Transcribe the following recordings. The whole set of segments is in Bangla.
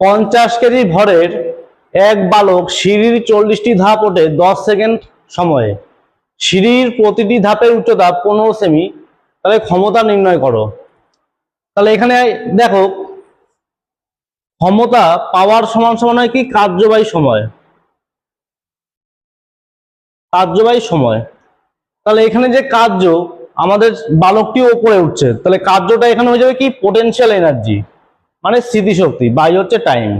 পঞ্চাশ কেজি ভরের এক বালক সিঁড়ির চল্লিশটি ধাপ ওঠে দশ সেকেন্ড সময়ে। সিঁড়ির প্রতিটি ধাপের উচ্চতা পনেরো সেমি। তাহলে ক্ষমতা নির্ণয় করো। তাহলে এখানে দেখো, ক্ষমতা পাওয়ার সমান সমান হয় কি? কার্যবাহী সময়। কার্যবাহী সময়। তাহলে এখানে যে কার্য আমাদের বালকটি ওপরে উঠছে। তাহলে কার্যটা এখানে হয়ে যাবে কি? পোটেনশিয়াল এনার্জি মানে স্মৃতিশক্তি বাই হচ্ছে টাইম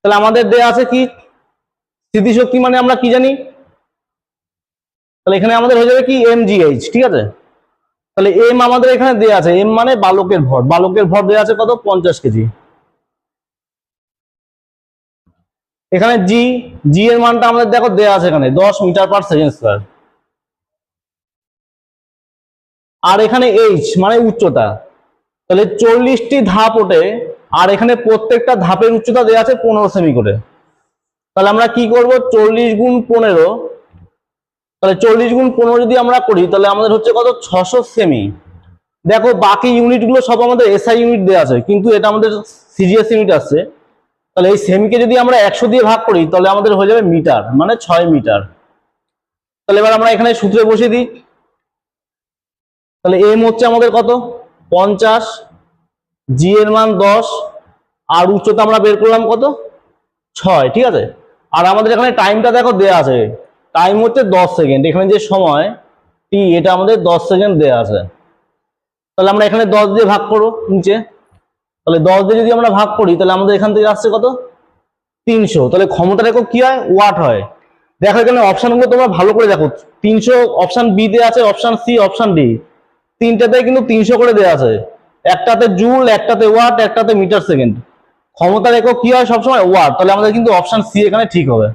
তাহলে আমাদের দেয়া আছে কি? স্মৃতিশক্তি মানে আমরা কি জানি? তাহলে এখানে আমাদের হয়ে যাবে কি? এম এমজিএইচ ঠিক আছে? তাহলে এম আমাদের এখানে দেয়া আছে এম মানে বালকের ভর। বালকের ভর দেয়া আছে কত? পঞ্চাশ কেজি। এখানে জি জি এর মানটা আমাদের দেখো দেয়া আছে এখানে, দশ মিটার পার সেকেন্ড স্কোয়ার আর এখানে এইচ মানে উচ্চতা। তাহলে চল্লিশটি ধাপ ওঠে, আর এখানে প্রত্যেকটা ধাপের উচ্চতা দেওয়া আছে পনেরো সেমি করে। তাহলে আমরা কি করব? চল্লিশ গুণ পনেরো। তাহলে চল্লিশ গুণ পনেরো যদি আমরা করি, তাহলে আমাদের হচ্ছে কত? ছশো সেমি। দেখো, বাকি ইউনিটগুলো সব আমাদের এসআই ইউনিট দেওয়া আছে, কিন্তু এটা আমাদের সিজিএস ইউনিট আসছে তাহলে এই সেমিকে যদি আমরা একশো দিয়ে ভাগ করি, তাহলে আমাদের হয়ে যাবে মিটার মানে ছয় মিটার। তাহলে এবার আমরা এখানে সূত্রে বসিয়ে দিই। তাহলে এম হচ্ছে আমাদের কত? পঞ্চাশ জি এর মান দশ, আর উচ্চতা আমরা বের করলাম কত? ছয়, ঠিক আছে? আর আমাদের এখানে টাইমটা দেখো দেয়া আছে। টাইম হচ্ছে দশ সেকেন্ড এখানে যে সময় টি এটা আমাদের দশ সেকেন্ড দেয়া আছে। তাহলে আমরা এখানে দশ দিয়ে ভাগ করব নিচে। তাহলে দশ দিয়ে যদি আমরা ভাগ করি, তাহলে আমাদের এখান থেকে আসছে কত? তিনশো। তাহলে ক্ষমতাটা একক কি হয়? ওয়াট হয়। দেখো এখানে অপশনগুলো তোমরা ভালো করে দেখো। তিনশো অপশন বি তে আছে অপশন সি অপশন ডি তিনটাতে কিন্তু তিনশো করে দেওয়া আছে। একটাতে জুল, একটাতে ওয়াট, একটাতে মিটার সেকেন্ড। ক্ষমতার একক কি হয় সবসময় ওয়াট, তাহলে আমাদের কিন্তু অপশন সি এখানে ঠিক হবে।